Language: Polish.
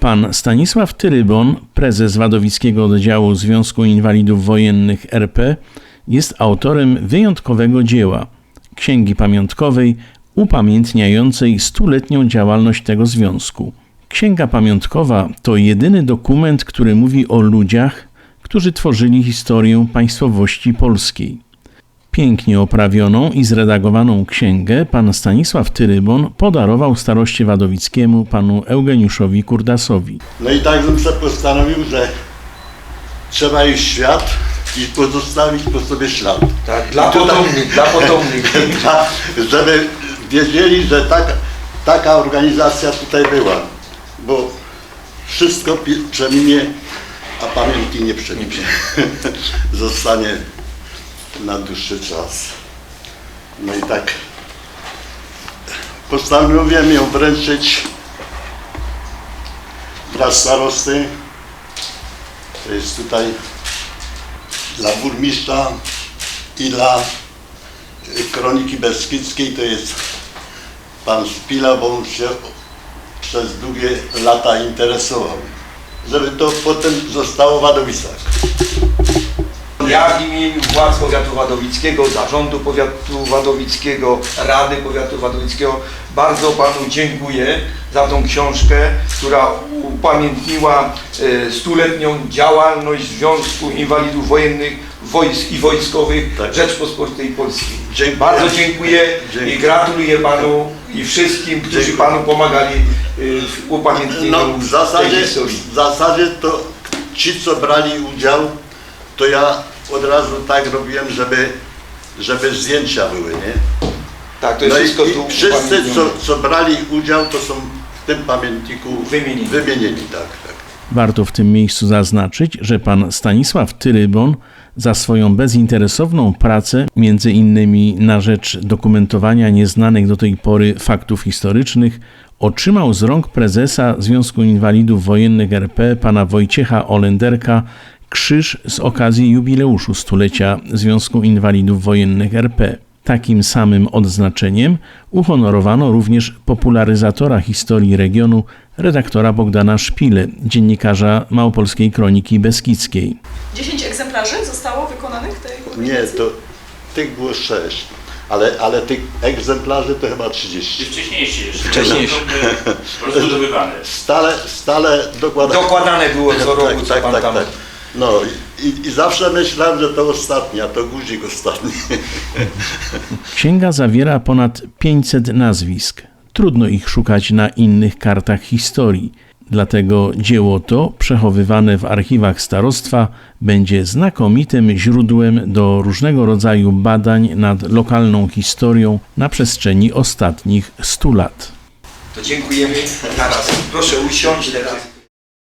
Pan Stanisław Tyrybon, prezes Wadowickiego Oddziału Związku Inwalidów Wojennych RP, jest autorem wyjątkowego dzieła Księgi Pamiątkowej upamiętniającej stuletnią działalność tego związku. Księga Pamiątkowa to jedyny dokument, który mówi o ludziach, którzy tworzyli historię państwowości polskiej. Pięknie oprawioną i zredagowaną księgę pan Stanisław Tyrybon podarował staroście wadowickiemu panu Eugeniuszowi Kurdasowi. No i tak bym sobie postanowił, że trzeba iść w świat i pozostawić po sobie ślad. Tak, dla tutaj- potomnych, dla potomnych. Żeby wiedzieli, że taka, taka organizacja tutaj była. Bo wszystko przeminie, a pamięci nie przeminie. Zostanie na dłuższy czas. No i tak postanowiłem ją wręczyć dla starosty. To jest tutaj dla burmistrza i dla y, Kroniki Beskidzkiej. To jest pan Szpila, bo on się przez długie lata interesował. Żeby to potem zostało w Wadowicach. Ja w imieniu władz powiatu wadowickiego, zarządu powiatu wadowickiego, Rady Powiatu Wadowickiego bardzo Panu dziękuję za tą książkę, która upamiętniła e, stuletnią działalność Związku Inwalidów Wojennych wojsk i Wojskowych Tak. Rzeczpospolitej Polskiej. Dziękuję. Bardzo dziękuję Dziękuję. i gratuluję Panu i wszystkim, którzy Dziękuję. Panu pomagali e, w upamiętnieniu No w zasadzie, tej historii. w zasadzie to ci, co brali udział, to ja od razu tak robiłem, żeby, żeby zdjęcia były, nie? Tak, to jest No i, wszystko tu i wszyscy, co, co brali udział, to są w tym pamiętniku Wymienieni. wymienieni tak, tak. Warto w tym miejscu zaznaczyć, że pan Stanisław Tyrybon za swoją bezinteresowną pracę, między innymi na rzecz dokumentowania nieznanych do tej pory faktów historycznych, otrzymał z rąk prezesa Związku Inwalidów Wojennych RP pana Wojciecha Olenderka krzyż z okazji jubileuszu stulecia Związku Inwalidów Wojennych RP. Takim samym odznaczeniem uhonorowano również popularyzatora historii regionu, redaktora Bogdana Szpile, dziennikarza Małopolskiej Kroniki Beskidzkiej. 10 egzemplarzy zostało wykonanych tej Nie, publikacji? to tych było sześć, ale, ale tych egzemplarzy to chyba 30. Wcześniejszy jeszcze. Rozbudowywane. Stale, stale dokładane. Dokładane było co roku, co pan tam... No i, i zawsze myślałem, że to ostatni, a to guzik ostatni. Księga zawiera ponad 500 nazwisk. Trudno ich szukać na innych kartach historii. Dlatego dzieło to, przechowywane w archiwach starostwa, będzie znakomitym źródłem do różnego rodzaju badań nad lokalną historią na przestrzeni ostatnich 100 lat. To dziękujemy. Teraz proszę usiąść teraz.